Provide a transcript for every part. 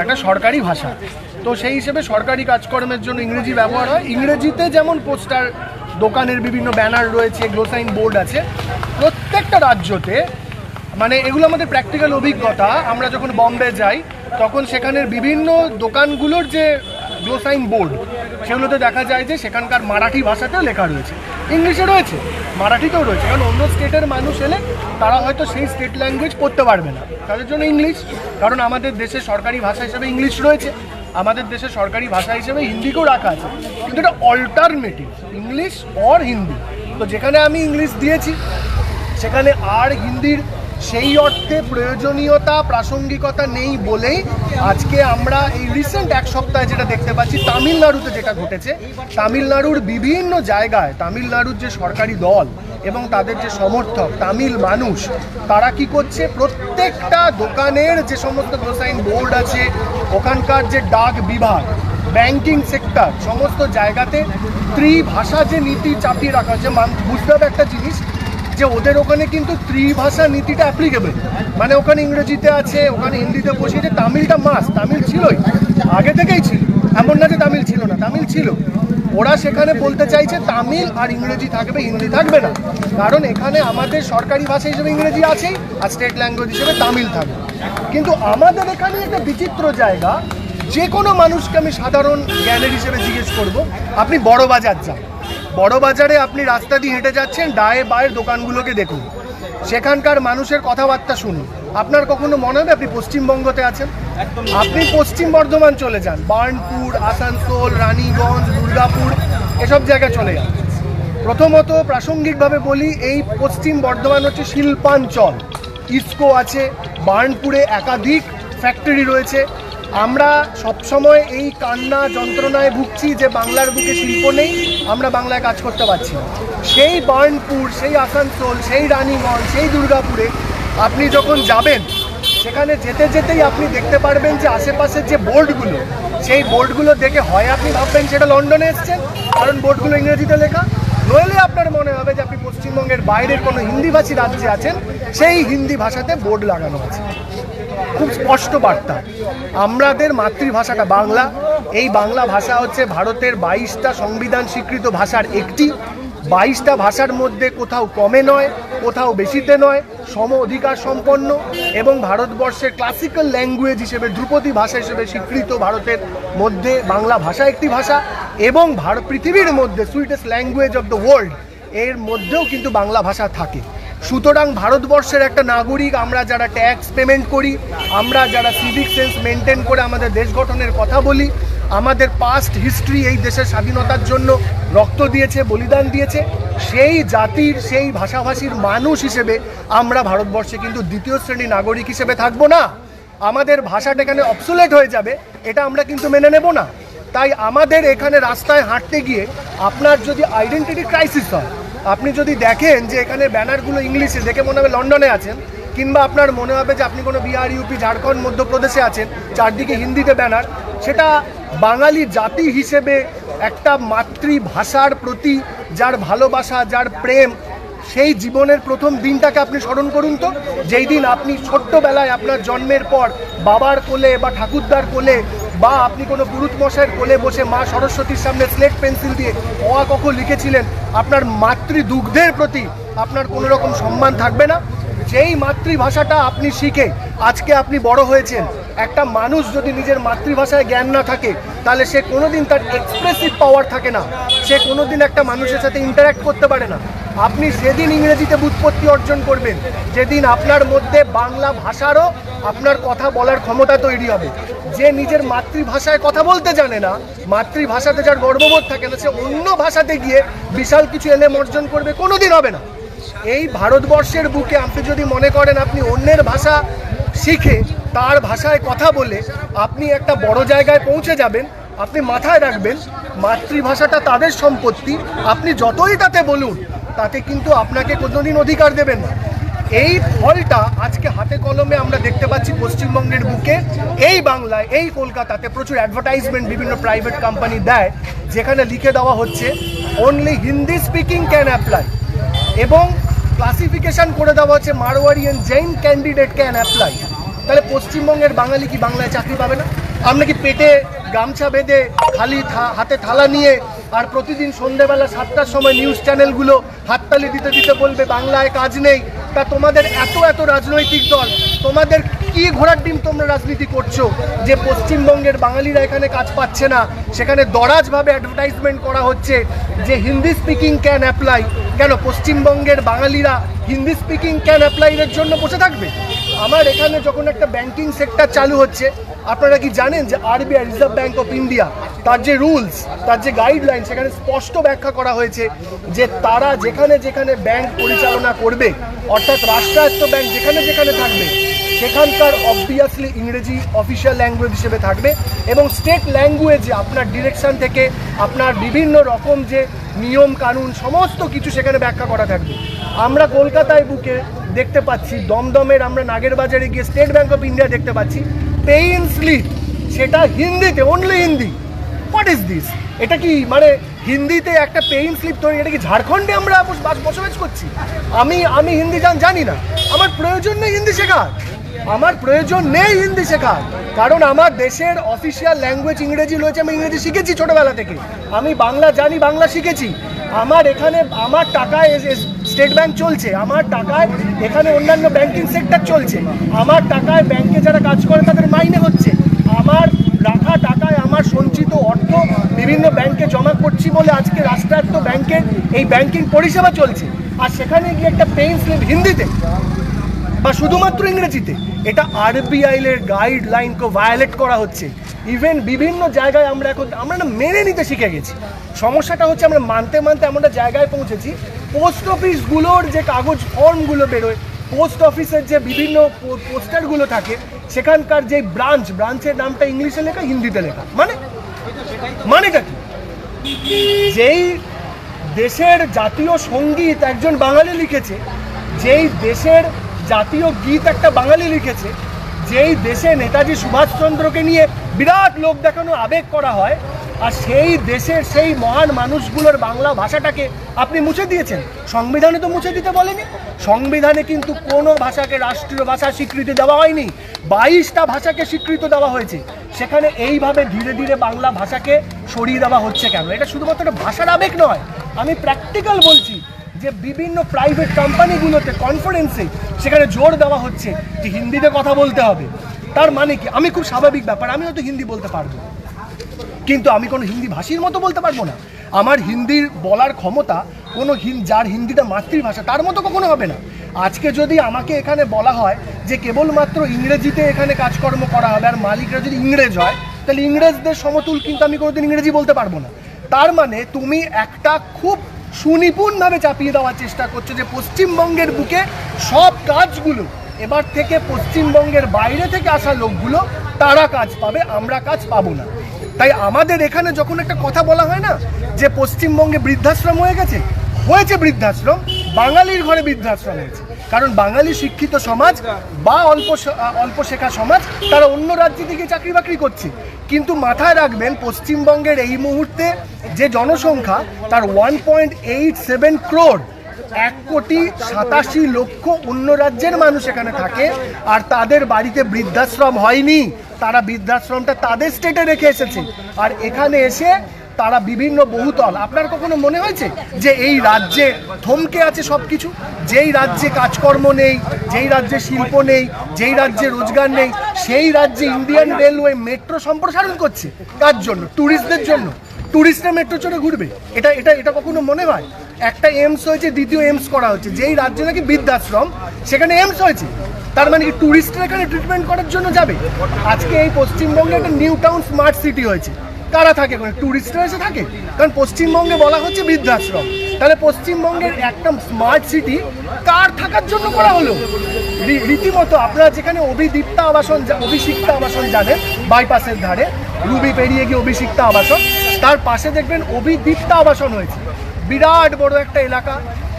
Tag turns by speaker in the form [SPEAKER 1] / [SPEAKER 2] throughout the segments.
[SPEAKER 1] একটা সরকারি ভাষা। তো সেই হিসেবে সরকারি কাজকর্মের জন্য ইংরেজি ব্যবহার হয়। ইংরেজিতে যেমন পোস্টার, দোকানের বিভিন্ন ব্যানার রয়েছে, গ্লোসাইন বোর্ড আছে, প্রত্যেকটা রাজ্যতে মানে এগুলো আমাদের প্র্যাকটিক্যাল অভিজ্ঞতা। আমরা যখন বম্বে যাই, তখন সেখানের বিভিন্ন দোকানগুলোর যে গ্লোসাইন বোর্ড। সেগুলোতে দেখা যায় যে সেখানকার মারাঠি ভাষাতেও লেখা রয়েছে। ইংলিশে রয়েছে? মারাঠিতেও রয়েছে। কারণ অন্য স্টেটের মানুষ এলে তারা হয়তো সেই স্টেট ল্যাঙ্গুয়েজ পড়তে পারবে না। তাদের জন্য ইংলিশ। কারণ আমাদের দেশে সরকারি ভাষা হিসেবে ইংলিশ রয়েছে। আমাদের দেশে সরকারি ভাষা হিসেবে হিন্দিকেও রাখা আছে। কিন্তু এটা অল্টারনেটিভ ইংলিশ অর হিন্দি। তো যেখানে আমি ইংলিশ দিয়েছি, সেখানে আর হিন্দির সেই অর্থে প্রয়োজনীয়তা, প্রাসঙ্গিকতা নেই বলেই আজকে আমরা এই রিসেন্ট এক সপ্তাহে যেটা দেখতে পাচ্ছি, তামিলনাড়ুতে যেটা ঘটেছে, তামিলনাড়ুর বিভিন্ন জায়গায় তামিলনাড়ুর যে সরকারি দল এবং তাদের যে সমর্থক, তামিল মানুষ, তারা কি করছে? প্রত্যেকটা দোকানের যে সমস্ত গ্রোসাইন বোর্ড আছে, ওখানকার যে ডাক বিভাগ ব্যাংকিং সেক্টর সমস্ত জায়গাতে ত্রিভাষা যে নীতি চাপিয়ে রাখা মান- বুঝতে হবে একটা জিনিস যে ওদের ওখানে কিন্তু ত্রিভাষা নীতিটা অ্যাপ্লিকেবল মানে ওখানে ইংরেজিতে আছে, ওখানে হিন্দিতে বসিয়েছে তামিলটা মাস তামিল ছিলই। আগে থেকেই ছিল। এমন না যে তামিল ছিল না, তামিল ছিল। ওরা সেখানে বলতে চাইছে তামিল আর ইংরেজি থাকবে, হিন্দি থাকবে না। কারণ এখানে আমাদের সরকারি ভাষা হিসেবে ইংরেজি আছেই, আর স্টেট ল্যাঙ্গুয়েজ হিসেবে তামিল থাকবে। কিন্তু আমাদের এখানে একটা বিচিত্র জায়গা যে কোনো মানুষকে আমি সাধারণ জ্ঞানের হিসেবে জিজ্ঞেস করব, আপনি বড় বাজার যান। বড় বাজারে আপনি রাস্তা দিয়ে হেঁটে যাচ্ছেন ডায়ে বায়ের দোকানগুলোকে দেখুন। সেখানকার মানুষের কথাবার্তা শুনুন। আপনার কখনো মনে হবে আপনি পশ্চিমবঙ্গতে আছেন? আপনি পশ্চিম বর্ধমান চলে যান। বার্নপুর আসানসোল রানীগঞ্জ দুর্গাপুর এসব জায়গায় চলে যান। প্রথমত প্রাসঙ্গিকভাবে বলি এই পশ্চিম বর্ধমান হচ্ছে শিল্পাঞ্চল। ইস্কো আছে বার্নপুরে একাধিক ফ্যাক্টরি রয়েছে। আমরা সবসময় এই কান্না যন্ত্রণায় ভুগছি যে বাংলার বুকে শিল্প নেই, আমরা বাংলায় কাজ করতে পারছি সেই বার্নপুর, সেই আসানসোল, সেই রানীগঞ্জ, সেই দুর্গাপুরে আপনি যখন যাবেন, সেখানে যেতে যেতেই আপনি দেখতে পারবেন যে আশেপাশের যে বোর্ডগুলো, সেই বোর্ডগুলো দেখে হয় আপনি ভাববেন সেটা লন্ডনে এসছেন কারণ বোর্ডগুলো ইংরেজিতে লেখা। নইলে আপনার মনে হবে যে আপনি পশ্চিমবঙ্গের বাইরের কোনো হিন্দিভাষী রাজ্যে আছেন, সেই হিন্দি ভাষাতে বোর্ড লাগানো আছে। খুব স্পষ্ট বার্তা। আমাদের মাতৃভাষাটা বাংলা। এই বাংলা ভাষা হচ্ছে ভারতের বাইশটা সংবিধান স্বীকৃত ভাষার একটি। বাইশটা ভাষার মধ্যে কোথাও কমে নয়, কোথাও বেশিতে নয়, সম অধিকার সম্পন্ন এবং ভারতবর্ষের ক্লাসিক্যাল ল্যাঙ্গুয়েজ হিসেবে, ধ্রুপদী ভাষা হিসেবে স্বীকৃত ভারতের মধ্যে বাংলা ভাষা একটি ভাষা এবং ভারত পৃথিবীর মধ্যে sweetest language of the world এর মধ্যেও কিন্তু বাংলা ভাষা থাকে। সুতরাং ভারতবর্ষের একটা নাগরিক, আমরা যারা ট্যাক্স পেমেন্ট করি, আমরা যারা সিভিক সেন্স মেনটেন করে আমাদের দেশ গঠনের কথা বলি, আমাদের পাস্ট হিস্ট্রি এই দেশের স্বাধীনতার জন্য রক্ত দিয়েছে, বলিদান দিয়েছে, সেই জাতির, সেই ভাষাভাষীর মানুষ হিসেবে আমরা ভারতবর্ষে কিন্তু দ্বিতীয় শ্রেণি নাগরিক হিসেবে থাকব না। আমাদের ভাষাটা এখানে অবসুলেট হয়ে যাবে, এটা আমরা কিন্তু মেনে নেব না। তাই আমাদের এখানে রাস্তায় হাঁটতে গিয়ে আপনার যদি আইডেন্টিটি ক্রাইসিস হয় আপনি যদি দেখেন যে এখানে ব্যানারগুলো ইংলিশে, দেখে মনে হবে লন্ডনে আছেন, কিংবা আপনার মনে হবে যে আপনি কোনো বিহার, ইউপি, ঝাড়খণ্ড, মধ্যপ্রদেশে আছেন, চারদিকে হিন্দিতে ব্যানার, সেটা বাঙালি জাতি হিসেবে একটা মাতৃভাষার প্রতি যার ভালোবাসা, যার প্রেম, সেই জীবনের প্রথম দিনটাকে আপনি স্মরণ করুন তো। যেই দিন আপনি ছোট্টবেলায় আপনার জন্মের পর বাবার কোলে বা ঠাকুরদার কোলে বা আপনি কোনো পুরুত মশাইয়ের কোলে বসে মা সরস্বতীর সামনে স্লেট পেন্সিল দিয়ে অয়া কখ লিখেছিলেন, আপনার মাতৃ দুগ্ধের প্রতি আপনার কোনো রকম সম্মান থাকবে না? যেই মাতৃভাষাটা আপনি শিখে আজকে আপনি বড় হয়েছেন একটা মানুষ যদি নিজের মাতৃভাষায় জ্ঞান না থাকে, তাহলে সে কোনোদিন তার এক্সপ্রেসিভ পাওয়ার থাকে না। সে কোনোদিন একটা মানুষের সাথে ইন্টারাক্ট করতে পারে না। আপনি সেদিন ইংরেজিতে বুৎপত্তি অর্জন করবেন, যেদিন আপনার মধ্যে বাংলা ভাষারও আপনার কথা বলার ক্ষমতা তৈরি হবে। যে নিজের মাতৃভাষায় কথা বলতে জানে না, মাতৃভাষাতে যার গর্ববোধ থাকে না, সে অন্য ভাষাতে গিয়ে বিশাল কিছু এলেম অর্জন করবে, কোনোদিন হবে না। এই ভারতবর্ষের বুকে আপনি যদি মনে করেন আপনি অন্যের ভাষা শিখে তার ভাষায় কথা বলে আপনি একটা বড় জায়গায় পৌঁছে যাবেন, আপনি মাথায় রাখবেন, মাতৃভাষাটা তাদের সম্পত্তি, আপনি যতই তাতে বলুন, তাতে কিন্তু আপনাকে কোনোদিন অধিকার দেবেন না। এই ফলটা আজকে হাতে কলমে আমরা দেখতে পাচ্ছি পশ্চিমবঙ্গের বুকে, এই বাংলায়, এই কলকাতাতে প্রচুর অ্যাডভার্টাইজমেন্ট বিভিন্ন প্রাইভেট কোম্পানি দেয়, যেখানে লিখে দেওয়া হচ্ছে only Hindi speaking can apply এবং ক্লাসিফিকেশন করে দেওয়া হচ্ছে Marwari and Jain candidate can apply তাহলে পশ্চিমবঙ্গের বাঙালি কি বাংলায় চাকরি পাবে না? আমরা কি পেটে গামছা বেঁধে খালি হাতে থালা নিয়ে আর প্রতিদিন সন্ধেবেলা সাতটার সময় নিউজ চ্যানেলগুলো হাততালি দিতে দিতে বলবে, বাংলায় কাজ নেই তা তোমাদের এত এত রাজনৈতিক দল, তোমাদের কি ঘোড়ার ডিম তোমরা রাজনীতি করছ? যে পশ্চিমবঙ্গের বাঙালিরা এখানে কাজ পাচ্ছে না, সেখানে দরাজভাবে অ্যাডভার্টাইজমেন্ট করা হচ্ছে যে হিন্দি স্পিকিং ক্যান অ্যাপ্লাই কেন, পশ্চিমবঙ্গের বাঙালিরা হিন্দি স্পিকিং ক্যান অ্যাপ্লাইয়ের জন্য বসে থাকবে? আমার এখানে যখন একটা ব্যাংকিং সেক্টর চালু হচ্ছে, আপনারা কি জানেন যে RBI reserve bank of India তার যে রুলস তার যে গাইডলাইন সেখানে স্পষ্ট ব্যাখ্যা করা হয়েছে যে তারা যেখানে যেখানে ব্যাংক পরিচালনা করবে, অর্থাৎ রাষ্ট্রায়ত্ত ব্যাংক যেখানে যেখানে থাকবে, সেখানকার অবভিয়াসলি ইংরেজি অফিসিয়াল ল্যাঙ্গুয়েজ হিসেবে থাকবে এবং স্টেট ল্যাঙ্গুয়েজে আপনার ডিরেকশন থেকে আপনার বিভিন্ন রকম যে নিয়ম, কানুন, সমস্ত কিছু সেখানে ব্যাখ্যা করা থাকবে। আমরা কলকাতায় বুকে দেখতে পাচ্ছি, দমদমের আমরা নাগের বাজারে গিয়ে স্টেট ব্যাঙ্ক অফ ইন্ডিয়া দেখতে পাচ্ছি পেইন স্লিপ সেটা হিন্দিতে only Hindi. What is this এটা কি মানে হিন্দিতে একটা পেইন স্লিপ তৈরি, এটা কি ঝাড়খণ্ডে আমরা বস- বাস- বসবাস করছি? আমি আমি হিন্দি জান, জানি না। আমার প্রয়োজন নেই হিন্দি শেখার। আমার প্রয়োজন নেই হিন্দি শেখার। কারণ আমার দেশের অফিসিয়াল ল্যাঙ্গুয়েজ ইংরেজি রয়েছে, আমি ইংরেজি শিখেছি ছোটোবেলা থেকে। আমি বাংলা জানি, বাংলা শিখেছি। আমার এখানে, আমার টাকায় স্টেট ব্যাংক চলছে, আমার টাকায় এখানে অন্যান্য ব্যাংকিং সেক্টর চলছে, আমার টাকায় ব্যাংকে যারা কাজ করে তাদের মাইনে হচ্ছে, আমার রাখা টাকায় আমার সঞ্চিত অর্থ বিভিন্ন ব্যাংকে জমা করছি বলে আজকে রাষ্ট্রায়ত্ত ব্যাংকের এই ব্যাংকিং পরিষেবা চলছে। আর সেখানে গিয়ে একটা পেইন স্লিপ হিন্দিতে বা শুধুমাত্র ইংরেজিতে। এটা আরবিআই এর গাইডলাইনকে ভায়োলেট করা হচ্ছে। ইভেন বিভিন্ন জায়গায় আমরা এখন আমরা না মেনে নিতে শিখে গেছি। সমস্যাটা হচ্ছে আমরা মানতে মানতে আমরা জায়গায় পৌঁছেছি। পোস্ট অফিসগুলোর যে কাগজ ফর্মগুলো বেরোয়, পোস্ট অফিসের যে বিভিন্ন পোস্টারগুলো থাকে, সেখানকার যে ব্রাঞ্চ, ব্রাঞ্চের নামটা ইংলিশে লেখা, হিন্দিতে লেখা। মানে? মানেটা কি? যেই দেশের জাতীয় সংগীত একজন বাঙালি লিখেছে, যেই দেশের জাতীয় গীত একটা বাঙালি লিখেছে, যেই দেশে নেতাজি সুভাষচন্দ্রকে নিয়ে বিরাট লোক দেখানো আবেগ করা হয়, আর সেই দেশের সেই মহান মানুষগুলোর বাংলা ভাষাটাকে আপনি মুছে দিয়েছেন। সংবিধানে তো মুছে দিতে বলেনি। সংবিধানে কিন্তু কোনো ভাষাকে রাষ্ট্রীয় ভাষা স্বীকৃতি দেওয়া হয়নি। বাইশটা ভাষাকে স্বীকৃতি দেওয়া হয়েছে। সেখানে এইভাবে ধীরে ধীরে বাংলা ভাষাকে সরিয়ে দেওয়া হচ্ছে কেন? এটা শুধুমাত্র ভাষার আবেগ নয়। আমি প্র্যাকটিক্যাল বলছি যে বিভিন্ন প্রাইভেট কোম্পানিগুলোতে কনফারেন্সে সেখানে জোর দেওয়া হচ্ছে যে হিন্দিতে কথা বলতে হবে। তার মানে কি? আমি খুব স্বাভাবিক ব্যাপার আমি হয়তো হিন্দি বলতে পারব। কিন্তু আমি কোনো হিন্দি ভাষীর মতো বলতে পারব না। আমার হিন্দির বলার ক্ষমতা কোনো হিন, যার হিন্দিটা মাতৃভাষা, তার মতো কখনো হবে না। আজকে যদি আমাকে এখানে বলা হয় যে কেবলমাত্র ইংরেজিতে এখানে কাজকর্ম করা হবে আর মালিকরা যদি ইংরেজ হয়, তাহলে ইংরেজদের সমতুল কিন্তু আমি কোনোদিন ইংরেজি বলতে পারব না। তার মানে তুমি একটা খুব সুনিপুণভাবে চাপিয়ে দেওয়ার চেষ্টা করছে যে পশ্চিমবঙ্গের বুকে সব কাজগুলো, এবার থেকে পশ্চিমবঙ্গের বাইরে থেকে আসা লোকগুলো তারা কাজ পাবে, আমরা কাজ পাবো না। তাই আমাদের এখানে যখন একটা কথা বলা হয় না, যে পশ্চিমবঙ্গে বৃদ্ধাশ্রম হয়ে গেছে? হয়েছে বৃদ্ধাশ্রম, বাঙালির ঘরে বৃদ্ধাশ্রম হয়েছে। কারণ বাঙালি শিক্ষিত সমাজ বা অল্প অল্প শেখা সমাজ, তারা অন্য রাজ্যে থেকে চাকরি বাকরি করছে। কিন্তু মাথায় রাখবেন, পশ্চিমবঙ্গের এই মুহূর্তে যে জনসংখ্যা, তার one point eight seven crore এক কোটি সাতাশি লক্ষ অন্য রাজ্যের মানুষ এখানে থাকে, আর তাদের বাড়িতে বৃদ্ধাশ্রম হয়নি। তারা বৃদ্ধাশ্রমটা তাদের স্টেটে রেখে এসেছে। আর এখানে এসে তারা বিভিন্ন বহুতল। আপনার কখনো মনে হয়েছে যে এই রাজ্যে থমকে আছে সব কিছু যেই রাজ্যে কাজকর্ম নেই, যেই রাজ্যে শিল্প নেই, যেই রাজ্যে রোজগার নেই, সেই রাজ্যে ইন্ডিয়ান রেলওয়ে মেট্রো সম্প্রসারণ করছে। কার জন্য? ট্যুরিস্টদের জন্য। ট্যুরিস্টরা মেট্রো চড়ে ঘুরবে। এটা এটা এটা কখনো মনে হয়? একটা এমস হয়েছে, দ্বিতীয় এমস করা হচ্ছে। যেই রাজ্যে নাকি বৃদ্ধাশ্রম, সেখানে এমস হয়েছে। তার মানে কি ট্যুরিস্টরা এখানে ট্রিটমেন্ট করার জন্য যাবে? আজকে এই পশ্চিমবঙ্গে একটা নিউ টাউন স্মার্ট সিটি হয়েছে। কারা থাকে? ওখানে ট্যুরিস্টরা এসে থাকে? কারণ পশ্চিমবঙ্গে বলা হচ্ছে বৃদ্ধাশ্রম। তাহলে পশ্চিমবঙ্গের একটা স্মার্ট সিটি কার থাকার জন্য করা হলো? রীতিমতো আপনারা যেখানে অভিদীপ্তা আবাসন অভিষিক্তা আবাসন জানেন বাইপাসের ধারে, রুবি পেরিয়ে গিয়ে অভিষিক্তা আবাসন, তার পাশে দেখবেন অভিদীপ্তা আবাসন হয়েছে। বিরাট বড় একটা এলাকা,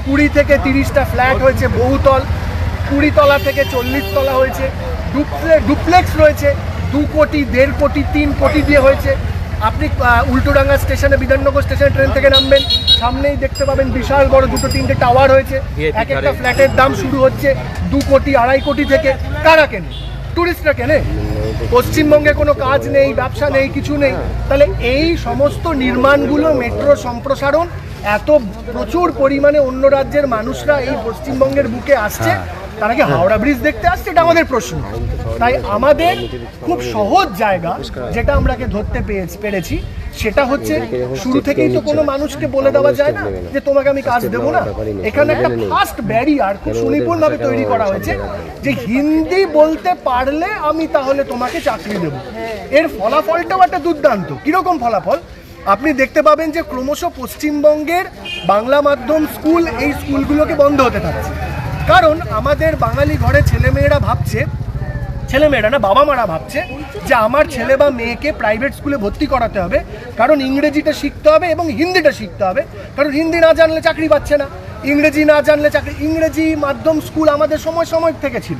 [SPEAKER 1] কুড়ি থেকে তিরিশটা ফ্ল্যাট হয়েছে বহুতল কুড়ি তলা থেকে চল্লিশ তলা হয়েছে ডুপ্লে ডুপ্লেক্স রয়েছে, দু কোটি, দেড় কোটি, তিন কোটি দিয়ে হয়েছে। আপনি উল্টোডাঙ্গা স্টেশনে বিধাননগর স্টেশনে ট্রেন থেকে নামবেন সামনেই দেখতে পাবেন বিশাল বড় দুটো তিনটে টাওয়ার হয়েছে। এক একটা ফ্ল্যাটের দাম শুরু হচ্ছে দু কোটি আড়াই কোটি থেকে। কারা কেনে? টুরিস্টরা কেনে? পশ্চিমবঙ্গে কোনো কাজ নেই ব্যবসা নেই কিছু নেই। তাহলে এই সমস্ত নির্মাণগুলো মেট্রো সম্প্রসারণ এত প্রচুর পরিমাণে অন্য রাজ্যের মানুষরা এই পশ্চিমবঙ্গের বুকে আসছে। তারা কি হাওড়া ব্রিজ দেখতে আসছে? এটা আমাদের প্রশ্ন। তাই আমাদের খুব সহজ জায়গা যেটা আমরাকে ধরতে পেরেছি সেটা হচ্ছে শুরু থেকেই তো কোনো মানুষকে বলে দেওয়া যায় না যে তোমাকে আমি কাজ দেবো না। এখানে একটা ফার্স্ট ব্যারিয়ার খুব সুনিপুণভাবে তৈরি করা হয়েছে যে হিন্দি বলতে পারলে আমি তাহলে তোমাকে চাকরি দেবো। এর ফলাফলটাও একটা দুর্দান্ত। কীরকম ফলাফল? আপনি দেখতে পাবেন যে ক্রমশ পশ্চিমবঙ্গের বাংলা মাধ্যম স্কুল এই স্কুলগুলোকে বন্ধ হতে থাকছে। কারণ আমাদের বাঙালি ঘরে ছেলেমেয়েরা ভাবছে, ছেলেমেয়েরা না বাবা মারা ভাবছে যে আমার ছেলে বা মেয়েকে প্রাইভেট স্কুলে ভর্তি করাতে হবে। কারণ ইংরেজিটা শিখতে হবে এবং হিন্দিটা শিখতে হবে। কারণ হিন্দি না জানলে চাকরি পাচ্ছে না। ইংরেজি না জানলে চাকরি, ইংরেজি মাধ্যম স্কুল আমাদের সময় সময় থেকে ছিল।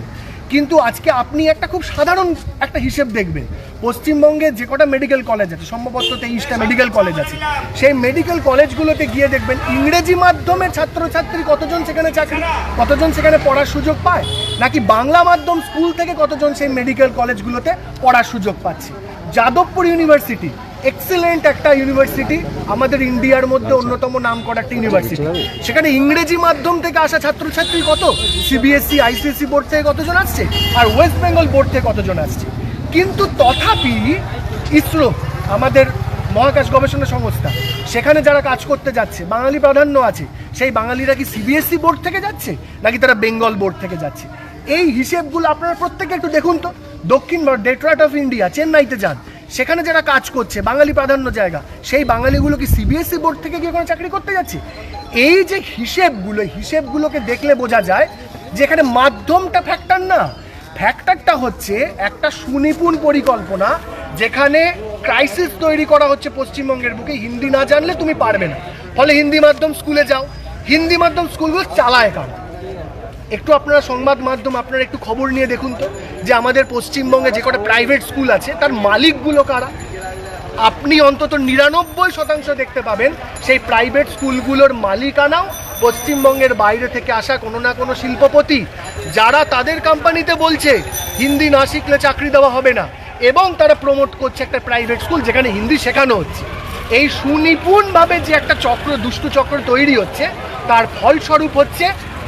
[SPEAKER 1] কিন্তু আজকে আপনি একটা খুব সাধারণ একটা হিসেব দেখবেন। পশ্চিমবঙ্গে যে কটা মেডিকেল কলেজ আছে, সম্ভবত তেইশটা মেডিকেল কলেজ আছে, সেই মেডিকেল কলেজগুলোতে গিয়ে দেখবেন ইংরেজি মাধ্যমের ছাত্রছাত্রী কতজন সেখানে চাকরি, কতজন সেখানে পড়ার সুযোগ পায়, নাকি বাংলা মাধ্যম স্কুল থেকে কতজন সেই মেডিকেল কলেজগুলোতে পড়ার সুযোগ পাচ্ছে? যাদবপুর ইউনিভার্সিটি এক্সিলেন্ট একটা ইউনিভার্সিটি আমাদের ইন্ডিয়ার মধ্যে অন্যতম নাম করা একটা ইউনিভার্সিটি সেখানে ইংরেজি মাধ্যম থেকে আসা ছাত্রছাত্রী কত? সিবিএসসি আইসিএসসি বোর্ড থেকে কতজন আসছে? আর ওয়েস্ট বেঙ্গল বোর্ড থেকে কতজন আসছে? কিন্তু তথাপি ইসরো আমাদের মহাকাশ গবেষণা সংস্থা সেখানে যারা কাজ করতে যাচ্ছে বাঙালি প্রাধান্য আছে সেই বাঙালিরা কি সিবিএসসি বোর্ড থেকে যাচ্ছে? নাকি তারা বেঙ্গল বোর্ড থেকে যাচ্ছে? এই হিসেবগুলো আপনারা প্রত্যেকে একটু দেখুন তো। দক্ষিণ ভারত ডেট্রয়েট অফ ইন্ডিয়া চেন্নাইতে যান। সেখানে যারা কাজ করছে, বাঙালি প্রাধান্য জায়গা, সেই বাঙালিগুলো কি সিবিএসসি বোর্ড থেকে গিয়ে কোনো চাকরি করতে যাচ্ছে? এই যে হিসেবগুলো হিসেবগুলোকে দেখলে বোঝা যায় যে এখানে মাধ্যমটা ফ্যাক্টর না। ফ্যাক্টরটা হচ্ছে একটা সুনিপুণ পরিকল্পনা, যেখানে ক্রাইসিস তৈরি করা হচ্ছে পশ্চিমবঙ্গের বুকে। হিন্দি না জানলে তুমি পারবে না। ফলে হিন্দি মাধ্যম স্কুলে যাও। হিন্দি মাধ্যম স্কুলগুলো চালায় কারা। একটু আপনারা সংবাদ মাধ্যম, আপনারা একটু খবর নিয়ে দেখুন তো, যে আমাদের পশ্চিমবঙ্গে যে কটা প্রাইভেট স্কুল আছে, তার মালিকগুলো কারা? আপনি অন্তত নিরানব্বই শতাংশ দেখতে পাবেন, সেই প্রাইভেট স্কুলগুলোর মালিকানাও পশ্চিমবঙ্গের বাইরে থেকে আসা কোনো না কোনো শিল্পপতি, যারা তাদের কোম্পানিতে বলছে, হিন্দি না শিখলে চাকরি দেওয়া হবে না। এবং তারা প্রমোট করছে একটা প্রাইভেট স্কুল যেখানে হিন্দি শেখানো হচ্ছে। এই সুনিপুণভাবে যে একটা চক্র, দুষ্টু চক্র তৈরি হচ্ছে, তার ফলস্বরূপ হচ্ছে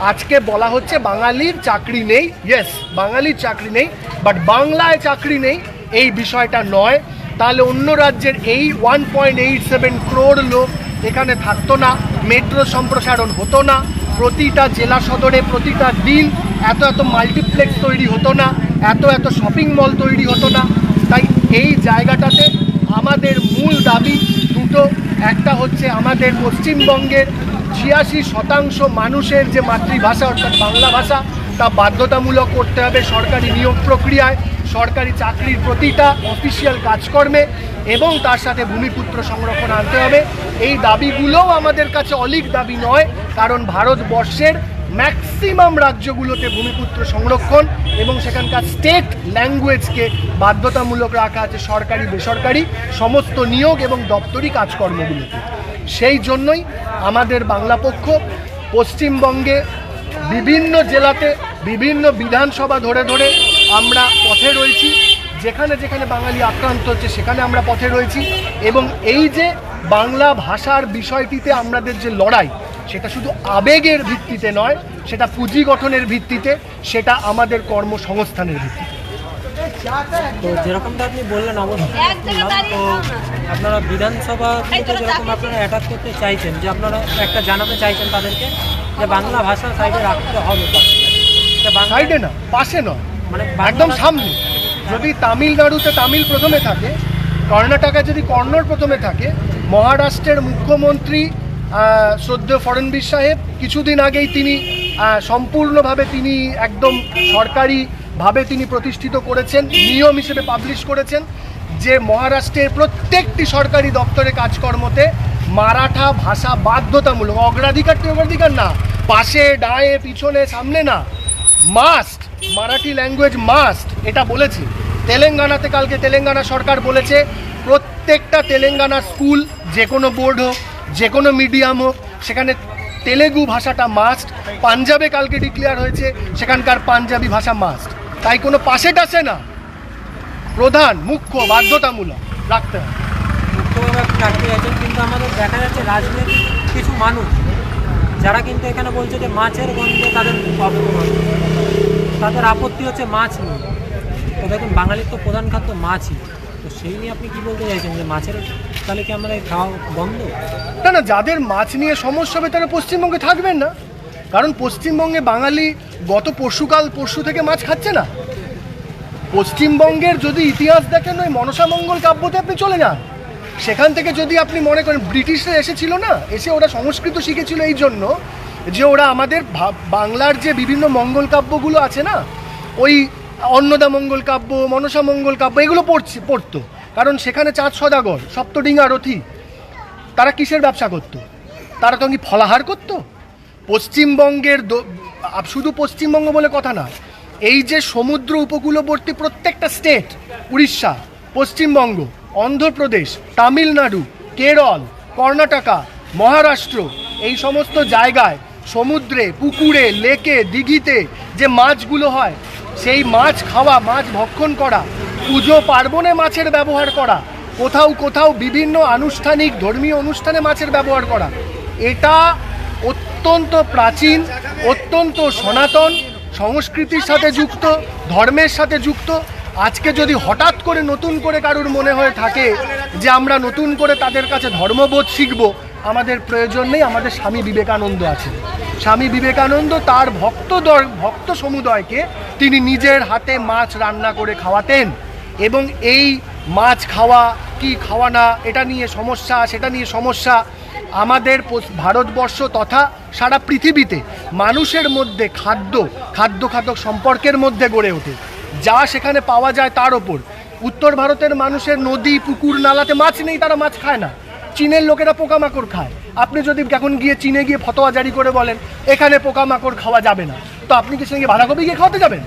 [SPEAKER 1] আজকে বলা হচ্ছে বাঙালির চাকরি নেই। ইয়েস বাঙালির চাকরি নেই বাট বাংলায় চাকরি নেই, এই বিষয়টা নয়। তাহলে অন্য রাজ্যের এই one point eight seven crore লোক এখানে থাকতো না মেট্রো সম্প্রসারণ হতো না, প্রতিটা জেলা সদরে প্রতিটা দিন এত এত মাল্টিপ্লেক্স তৈরি হতো না, এত এত শপিং মল তৈরি হতো না। তাই এই জায়গাটাতে আমাদের মূল দাবি দুটো। একটা হচ্ছে আমাদের পশ্চিমবঙ্গের ছিয়াশি শতাংশ মানুষের যে মাতৃভাষা, অর্থাৎ বাংলা ভাষা, তা বাধ্যতামূলক করতে হবে সরকারি নিয়োগ প্রক্রিয়ায়, সরকারি চাকরির প্রতিটা অফিসিয়াল কাজকর্মে এবং তার সাথে ভূমিপুত্র সংরক্ষণ আনতে হবে। এই দাবিগুলোও আমাদের কাছে অলিক দাবি নয়, কারণ ভারতবর্ষের ম্যাক্সিমাম রাজ্যগুলোতে ভূমিপুত্র সংরক্ষণ এবং সেখানকার স্টেট ল্যাঙ্গুয়েজকে বাধ্যতামূলক রাখা আছে সরকারি, বেসরকারি সমস্ত নিয়োগ এবং দপ্তরি কাজকর্মগুলোতে। সেই জন্যই আমাদের বাংলা পক্ষ পশ্চিমবঙ্গে বিভিন্ন জেলাতে বিভিন্ন বিধানসভা ধরে ধরে আমরা পথে রয়েছি। যেখানে যেখানে বাঙালি আক্রান্ত হচ্ছে সেখানে আমরা পথে রয়েছি এবং এই যে বাংলা ভাষার বিষয়টিতে আমাদের যে লড়াই সেটা শুধু আবেগের ভিত্তিতে নয় সেটা পুঁজি গঠনের ভিত্তিতে সেটা আমাদের কর্মসংস্থানের ভিত্তিতে।
[SPEAKER 2] তো যেরকমটা আপনি বললেন অবশ্যই। তো আপনারা বিধানসভাগুলোতে যেরকম আপনারা অ্যাটাক করতে চাইছেন যে আপনারা একটা জানাতে চাইছেন তাদেরকে যে বাংলা ভাষা সাইডে রাখতে হবে।
[SPEAKER 1] সাইডে না পাশে নয়।
[SPEAKER 2] মানে
[SPEAKER 1] একদম সামনে। যদি তামিলনাড়ুতে তামিল প্রথমে থাকে কর্ণাটকে যদি কন্নড় প্রথমে থাকে মহারাষ্ট্রের মুখ্যমন্ত্রী শ্রদ্ধেয় ফডনবীর সাহেব, কিছুদিন আগেই তিনি সম্পূর্ণভাবে তিনি একদম সরকারিভাবে তিনি প্রতিষ্ঠিত করেছেন, নিয়ম হিসেবে পাবলিশ করেছেন যে মহারাষ্ট্রের প্রত্যেকটি সরকারি দপ্তরে কাজকর্মতে মারাঠা ভাষা বাধ্যতামূলক, অগ্রাধিকার তো অগ্রাধিকার না, পাশে ডায়ে পিছনে, সামনে না মাস্ট মারাঠি ল্যাঙ্গুয়েজ মাস্ট এটা বলেছি। তেলেঙ্গানাতে কালকে তেলেঙ্গানা সরকার বলেছে, প্রত্যেকটা তেলেঙ্গানা স্কুল যে কোনো বোর্ড হোক যে কোনো মিডিয়াম হোক, সেখানে তেলেগু ভাষাটা মাস্ট পাঞ্জাবে কালকে ডিক্লেয়ার হয়েছে, সেখানকার পাঞ্জাবি ভাষা মাস্ট তাই কোনো পাশে টাসে না। প্রধান, মুখ্য, বাধ্যতামূলক, রাখতে হবে।
[SPEAKER 2] কিন্তু আমাদের দেখা যাচ্ছে কিছু মানুষ, যারা কিন্তু এখানে বলছে যে মাছের গন্ধে তাদের আপত্তি হচ্ছে মাছ বাঙালির তো প্রধান খাদ্য মাছই। তো সেই নিয়ে আপনি কি বলতে চাইছেন যে মাছের তাহলে কি আমাদের খাওয়া বন্ধ?
[SPEAKER 1] না না, যাদের মাছ নিয়ে সমস্যা হবে তারা পশ্চিমবঙ্গে থাকবেন না। কারণ পশ্চিমবঙ্গে বাঙালি গত পরশুকাল পরশু থেকে মাছ খাচ্ছে না। পশ্চিমবঙ্গের যদি ইতিহাস দেখেন, ওই মনসা মঙ্গল কাব্যতে আপনি চলে যান। সেখান থেকে যদি আপনি মনে করেন ব্রিটিশরা এসেছিল না, এসে ওরা সংস্কৃত শিখেছিল এই জন্য যে ওরা আমাদের বাংলার যে বিভিন্ন মঙ্গল কাব্যগুলো আছে না, ওই অন্নদা মঙ্গল কাব্য, মনসা মঙ্গল কাব্য, এগুলো পড়ছে, পড়তো। কারণ সেখানে চাঁদ সদাগর, সপ্তডিঙ্গা রথি তারা কিসের ব্যবসা করত? তারা তো কি ফলাহার করত? পশ্চিমবঙ্গের শুধু পশ্চিমবঙ্গ বলে কথা না, এই যে সমুদ্র উপকূলবর্তী প্রত্যেকটা স্টেট, উড়িষ্যা, পশ্চিমবঙ্গ, অন্ধ্রপ্রদেশ, তামিলনাড়ু, কেরল, কর্ণাটকা, মহারাষ্ট্র, এই সমস্ত জায়গায় সমুদ্রে, পুকুরে, লেকে, দিঘিতে যে মাছগুলো হয়, সেই মাছ খাওয়া, মাছ ভক্ষণ করা পুজো পার্বণে মাছের ব্যবহার করা। কোথাও কোথাও বিভিন্ন আনুষ্ঠানিক ধর্মীয় অনুষ্ঠানে মাছের ব্যবহার করা। এটা অত্যন্ত প্রাচীন, অত্যন্ত সনাতন, সংস্কৃতির সাথে যুক্ত, ধর্মের সাথে যুক্ত। আজকে যদি হঠাৎ করে নতুন করে কারুর মনে হয়ে থাকে যে আমরা নতুন করে তাদের কাছে ধর্মবোধ শিখব, আমাদের প্রয়োজন নেই, আমাদের স্বামী বিবেকানন্দ আছে স্বামী বিবেকানন্দ তার ভক্ত ভক্ত সমুদয়কে তিনি নিজের হাতে মাছ রান্না করে খাওয়াতেন। এবং এই মাছ খাওয়া, কি খাওয়া না, এটা নিয়ে সমস্যা, সেটা নিয়ে সমস্যা, আমাদের ভারতবর্ষ তথা সারা পৃথিবীতে মানুষের মধ্যে খাদ্য খাদ্য খাদক সম্পর্কের মধ্যে গড়ে ওঠে। যা সেখানে পাওয়া যায় তার ওপর। উত্তর ভারতের মানুষের নদী, পুকুর, নালাতে মাছ নেই, তারা মাছ খায় না। চীনের লোকেরা পোকামাকড় খায়। আপনি যদি এখন গিয়ে চীনে গিয়ে ফতোয়া জারি করে বলেন, এখানে পোকামাকড় খাওয়া যাবে না। তো আপনি কি সঙ্গে বাঁধাকপি গিয়ে খাওয়াতে যাবেন?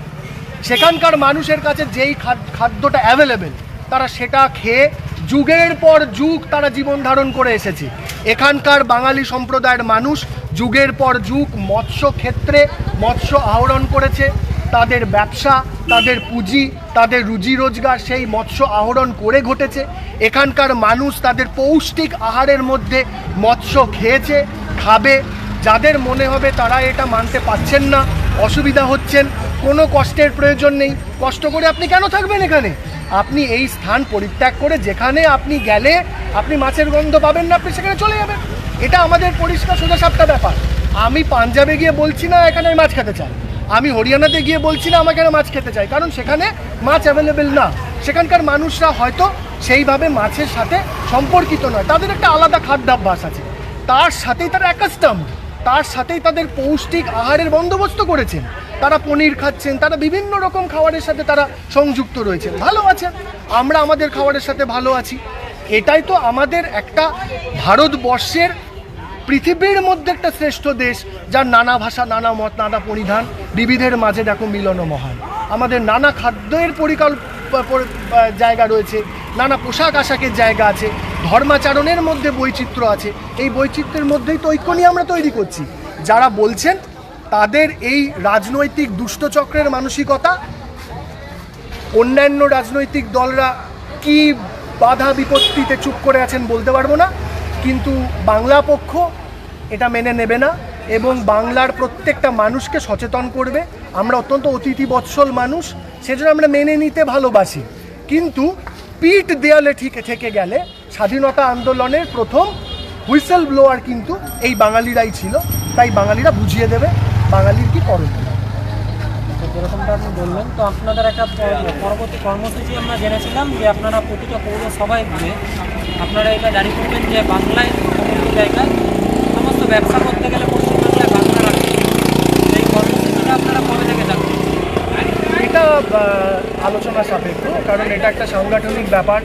[SPEAKER 1] সেখানকার মানুষের কাছে যেই খাদ- খাদ্যটা অ্যাভেলেবেল তারা সেটা খেয়ে যুগের পর যুগ তারা জীবন ধারণ করে এসেছে। এখানকার বাঙালি সম্প্রদায়ের মানুষ যুগের পর যুগ মৎস্য ক্ষেত্রে মৎস্য আহরণ করেছে। তাদের ব্যবসা, তাদের পুঁজি, তাদের রুজি রোজগার সেই মৎস্য আহরণ করে ঘটেছে। এখানকার মানুষ তাদের পৌষ্টিক আহারের মধ্যে মৎস্য খেয়েছে, খাবে। যাদের মনে হবে তারা এটা মানতে পারছেন না, অসুবিধা হচ্ছেন। কোনো কষ্টের প্রয়োজন নেই। কষ্ট করে আপনি কেন থাকবেন এখানে? আপনি এই স্থান পরিত্যাগ করে যেখানে আপনি গেলে আপনি মাছের গন্ধ পাবেন না, আপনি সেখানে চলে যাবেন। এটা আমাদের পরিষ্কার সোজা সাপটা ব্যাপার। আমি পাঞ্জাবে গিয়ে বলছি না, এখানে আমি মাছ খেতে চাই। আমি হরিয়ানাতে গিয়ে বলছি না, আমাকে মাছ খেতে চাই। কারণ সেখানে মাছ অ্যাভেলেবেল না। সেখানকার মানুষরা হয়তো সেইভাবে মাছের সাথে সম্পর্কিত নয়। তাদের একটা আলাদা খাদ্যাভ্যাস আছে। তার সাথেই তারা অ্যাকাস্টাম তার সাথেই তাদের পৌষ্টিক আহারের বন্দোবস্ত করেছেন। তারা পনির খাচ্ছেন, তারা বিভিন্ন রকম খাবারের সাথে তারা সংযুক্ত রয়েছেন। ভালো আছেন, আমরা আমাদের খাবারের সাথে ভালো আছি। এটাই তো আমাদের একটা ভারতবর্ষের পৃথিবীর মধ্যে একটা শ্রেষ্ঠ দেশ, যার নানা ভাষা, নানা মত, নানা পরিধান, বিবিধের মাঝে দেখো মিলন মহান আমাদের নানা খাদ্যের পরিকল্প পরি- জায়গা রয়েছে, নানা পোশাক আশাকের জায়গা আছে, ধর্মাচরণের মধ্যে বৈচিত্র্য আছে। এই বৈচিত্র্যের মধ্যেই তো ঐক্য নিয়ে আমরা তৈরি করছি। যারা বলছেন তাদের এই রাজনৈতিক দুষ্টচক্রের মানসিকতা, অন্যান্য রাজনৈতিক দলরা কি বাধা বিপত্তিতে চুপ করে আছেন বলতে পারব না, কিন্তু বাংলা পক্ষ এটা মেনে নেবে না এবং বাংলার প্রত্যেকটা মানুষকে সচেতন করবে। আমরা অত্যন্ত অতিথি বৎসল মানুষ, সেজন্য আমরা মেনে নিতে ভালোবাসি। কিন্তু পিঠ দেয়ালে ঠিক থেকে গেলে স্বাধীনতা আন্দোলনের প্রথম হুইসেল ব্লোয়ার কিন্তু এই বাঙালিরাই ছিল, তাই বাঙালিরা বুঝিয়ে দেবে বাঙালির কি করণীয়?
[SPEAKER 2] তো যেরকমটা আপনি বললেন, তো আপনাদের একটা পরবর্তী কর্মসূচি আমরা জেনেছিলাম যে আপনারা প্রতিটা পৌরসভায় ঘুরে আপনারা এটা জারি করবেন যে বাংলায় জায়গায় সমস্ত ব্যবসা করতে গেলে পশ্চিমবাংলায় বাংলা রাখতে এই কর্মসূচিটা আপনারা কবে থেকে থাকবেন
[SPEAKER 1] এটা আলোচনা সাপেক্ষ, কারণ এটা একটা সাংগঠনিক ব্যাপার।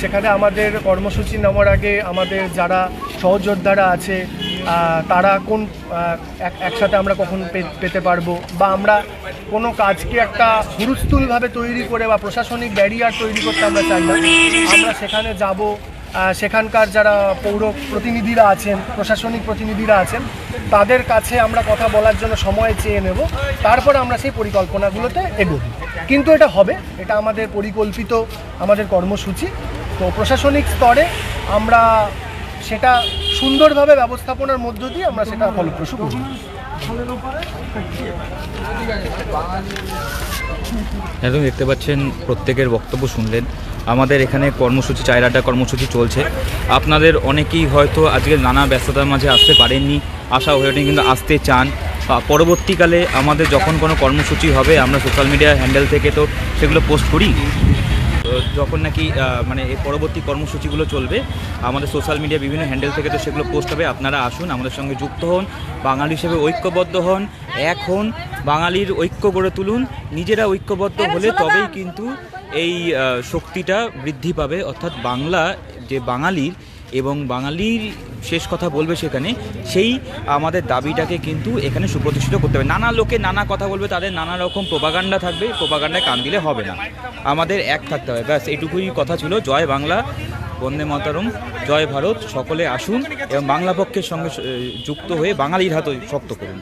[SPEAKER 1] সেখানে আমাদের কর্মসূচি নেওয়ার আগে আমাদের যারা সহযোদ্ধারা আছে তারা কোন এক- একসাথে আমরা কখন পেতে পারব? বা আমরা কোনো কাজকে একটা হুরুস্থুলভাবে তৈরি করে বা প্রশাসনিক ব্যারিয়ার তৈরি করতে আমরা চাই না। আমরা সেখানে যাব সেখানকার যারা পৌর প্রতিনিধিরা আছেন, প্রশাসনিক প্রতিনিধিরা আছেন, তাদের কাছে আমরা কথা বলার জন্য সময় চেয়ে নেব। তারপর আমরা সেই পরিকল্পনাগুলোতে এগোব। কিন্তু এটা হবে, এটা আমাদের পরিকল্পিত, আমাদের কর্মসূচি। তো প্রশাসনিক স্তরে আমরা সেটা সুন্দরভাবে ব্যবস্থাপনার মধ্য দিয়ে আমরা সেটা ফলপ্রসূ
[SPEAKER 3] একদম দেখতে পাচ্ছেন, প্রত্যেকের বক্তব্য শুনলেন। আমাদের এখানে কর্মসূচি চায়রাটা কর্মসূচি চলছে। আপনাদের অনেকেই হয়তো আজকে নানা ব্যস্ততার মাঝে আসতে পারেননি। আশা হয়ে ওঠেনি, কিন্তু আসতে চান। পরবর্তীকালে আমাদের যখন কোনো কর্মসূচি হবে, আমরা সোশ্যাল মিডিয়া হ্যান্ডেল থেকে তো সেগুলো পোস্ট করি। যখন নাকি মানে এই পরবর্তী কর্মসূচিগুলো চলবে আমাদের সোশ্যাল মিডিয়া বিভিন্ন হ্যান্ডেল থেকে তো সেগুলো পোস্ট হবে আপনারা আসুন আমাদের সঙ্গে যুক্ত হন বাঙালি হিসেবে ঐক্যবদ্ধ হন এক হন বাঙালির ঐক্য গড়ে তুলুন নিজেরা ঐক্যবদ্ধ হলে তবেই কিন্তু এই শক্তিটা বৃদ্ধি পাবে অর্থাৎ বাংলা যে বাঙালির এবং বাঙালির শেষ কথা বলবে সেখানে, সেই আমাদের দাবিটাকে কিন্তু এখানে সুপ্রতিষ্ঠিত করতে হবে। নানা লোকে নানা কথা বলবে, তাদের নানা রকম প্রোপাগান্ডা থাকবে প্রোপাগান্ডায় কান দিলে হবে না। আমাদের এক থাকতে হবে, ব্যাস, এইটুকুই কথা ছিল। জয় বাংলা, বন্দে মাতারম, জয় ভারত, সকলে আসুন এবং বাংলা পক্ষের সঙ্গে যুক্ত হয়ে বাঙালির হাত শক্ত করুন।